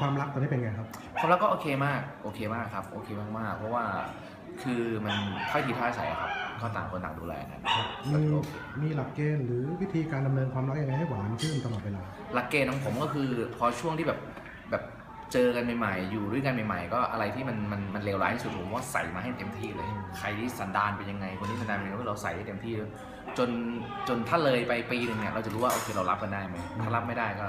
ความรักตอนนี้เป็นไงครับ ความรักก็โอเคมาก โอเคมากครับ โอเคมากๆเพราะว่าคือมันถ้อยทีถ้อยอาศัยอะครับ ก็ต่างคนต่างดูแลกันมีมีหลักเกณฑ์หรือวิธีการดำเนินความรักยังไงให้หวานชื่นตลอดเวลา หลักเกณฑ์ของผมก็คือพอช่วงที่แบบแบบเจอกันใหม่ๆ อยู่ด้วยกันใหม่ ๆ ก็อะไรที่มันมันมันเลวร้ายที่สุดผมว่าใส่มาให้เต็มที่เลยอืมใครที่สันดานเป็นยังไง คนที่สันดานเป็นยังไงเราใส่ให้เต็มที่ จนจนถ้าเลยไปปีหนึ่งเนี่ยเราจะรู้ว่าโอเคเรารับกันได้ไหมถ้ารับไม่ได้ก็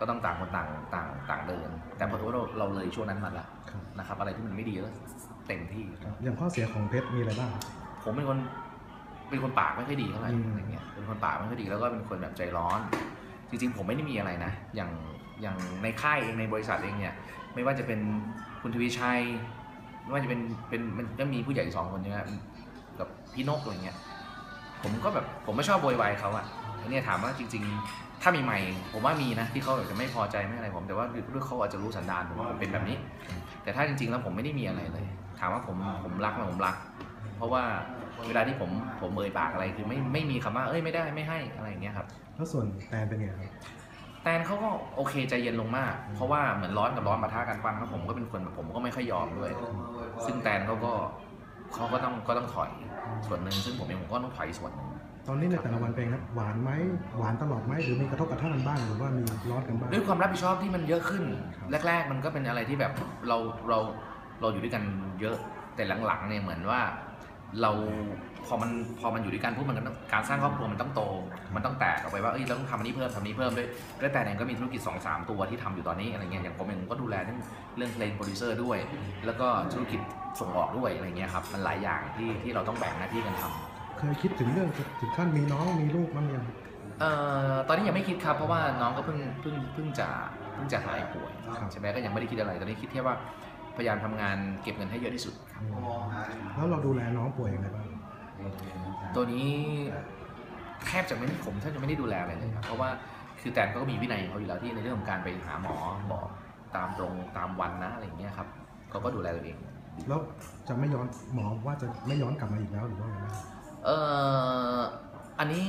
ก็ต้องต่างคนต่างต่างต่างเดิน แต่พอว่าเราเราเลยช่วงนั้นมาแล้วครับนะครับ อะไรที่มันไม่ดีก็เต็มที่ ครับอย่างข้อเสียของเพชรมีอะไรบ้าง ผมเป็นคนเป็นคนปากไม่ค่อยดีเท่าไหร่อืมอะไรเงี้ยเป็นคนปากไม่ค่อยดีแล้วก็เป็นคนแบบใจร้อน จริงๆ ผมไม่ได้มีอะไรนะ อย่างอย่างในค่ายเองในบริษัทเองเนี่ย ไม่ว่าจะเป็นคุณทวีชัยไม่ว่าจะเป็นเป็นมันก็มีผู้ใหญ่สองคนใช่ไหมกับพี่นกอะไรเงี้ย ผมก็แบบผมไม่ชอบโวยวายเขาอะอัน เนี้ยถามว่าจริง ๆ ถ้ามีใหม่ ผมว่ามีนะที่เขาแบบจะไม่พอใจไม่อะไรผม แต่ว่าด้วยเขาอาจจะรู้สันดานผมว่าผมเป็นแบบนี้ แต่ถ้าจริง ๆ แล้วผมไม่ได้มีอะไรเลย ถามว่าผมผมรักไหมผมรัก เพราะว่าเวลาที่ผมผมเอ่ยปากอะไรคือไม่ไม่มีคำว่าเอ้ยไม่ได้ไม่ให้อะไรอย่างเงี้ยครับ แล้วส่วนแตนเป็นไงครับ แตนเขาก็โอเคใจเย็นลงมาก เพราะว่าเหมือนร้อนกับร้อนปะทะกันฟังแล้วผมก็เป็นคนแบบผมก็ไม่ค่อยยอมด้วย ซึ่งแตนเขาก็เขาก็ต้องก็ต้องถอยส่วนหนึ่งซึ่งผมเองผมก็ต้องถอยส่วนหนึ่ง ตอนนี้ในแต่ละวันเป็นไงครับหวานไหมหวานตลอดไหมหรือมีกระทบกระทั่งกันบ้างหรือว่ามีร้อนกันบ้าง ด้วยความรับผิดชอบที่มันเยอะขึ้นครับแรก ๆ มันก็เป็นอะไรที่แบบเราเราเราอยู่ด้วยกันเยอะแต่หลังๆเนี่ยเหมือนว่าเราพอมันพอมันอยู่ด้วยกันปุ๊บมันก็ต้องการสร้างครอบครัวมันต้องโต มันต้องแตกออกไปว่าเอ้ยเราต้องทำอันนี้เพิ่มทำอันนี้เพิ่มด้วยด้วยแต่เองก็มีธุรกิจ2อสามตัวที่ทำอยู่ตอนนี้อะไรเงี้ยอย่างผมเองผมก็ดูแลเรื่องเรื่องเพลงโปรดิวเซอร์ด้วย แล้วก็ธุรกิจส่งออกด้วยอะไรเงี้ยครับมันหลายอย่างที่ที่เราต้องแบ่งหน้าที่กันทำ เคยคิดถึงเรื่องจะถึงขั้นมีน้องมีลูกบ้างยังเอ่อตอนนี้ยังไม่คิดครับเพราะว่าน้องก็เพิ่งเพิ่งเพิ่งจะเพิ่งจะหายป่วยครับใช่ไหมก็ยังไม่ได้คิดอะไรตอนนี้คิดแค่ว่าพยายามทำงานเก็บเงินให้เยอะที่สุดอืมแล้วเราดูแลน้องป่วยยังไงบ้างตัวนี้แทบจะไม่ผมแทบจะไม่ได้ดูแลอะไรเลยครับเพราะว่าคือแตนเขาก็มีวินัยของเขาอยู่แล้วที่ในเรื่องของการไปหาหมอบอกตามตรงตามวันนะอะไรอย่างเงี้ยครับเขาก็ดูแลตัวเอง แล้วจะไม่ย้อนหมอว่าจะไม่ย้อนกลับมาอีกแล้วหรือว่าไงบ้าง เอ่ออันนี้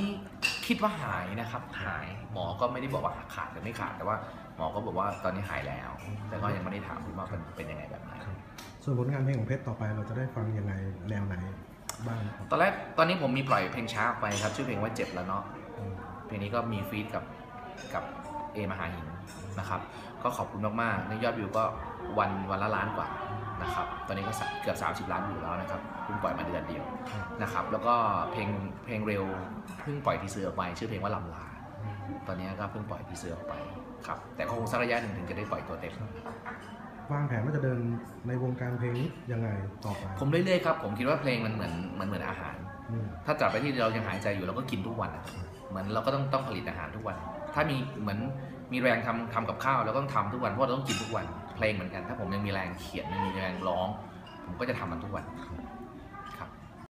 คิดว่าหายนะครับ หายหมอก็ไม่ได้บอกว่าขาดหรือไม่ขาดแต่ว่าหมอก็บอกว่าตอนนี้หายแล้ว แต่ก็ยังไม่ได้ถามคุณว่าเป็นเป็นยังไงแบบไหนส่วนผลงานเพลงของเพชรต่อไปเราจะได้ฟังยังไงแนวไหนบ้างครับตอนแรกตอนนี้ผมมีปล่อยเพลงช้าออกไปครับ ชื่อเพลงว่าเจ็บแล้วเนาะอืมเพลงนี้ก็มีฟีดกับกับเอมหาหินนะครับ ก็ขอบคุณมากๆในยอดวิวก็วันวันละล้านกว่า นะครับ ตอนนี้ก็สักเกือบ 30 ล้านวิวแล้วนะครับเพิ่งปล่อยมาเดือนเดียวนะครับ แล้วก็เพลงเพลงเร็วเพิ่งปล่อยทีเซอร์ออกไป ชื่อเพลงว่าลำลา ตอนนี้ก็เพิ่งปล่อยทีเซอร์ออกไปครับ แต่ก็คงสักระยะหนึ่งถึงจะได้ปล่อยตัวเต็มวางแผนว่าจะเดินในวงการเพลงนี้ยังไงต่อไป ผมเรื่อยๆครับ ผมคิดว่าเพลงมันเหมือนมันเหมือนอาหารอืม ถ้าจับไปที่เรายังหายใจอยู่เราก็กินทุกวันเหมือนเราก็ต้องต้องผลิตอาหารทุกวัน ถ้ามีเหมือนมีแรงทำทำกับข้าวเราก็ต้องทำทุกวันเพราะเราต้องกินทุกวันเพลงเหมือนกัน ถ้าผมยังมีแรงเขียนยังมีแรงร้อง ผมก็จะทำมันทุกวัน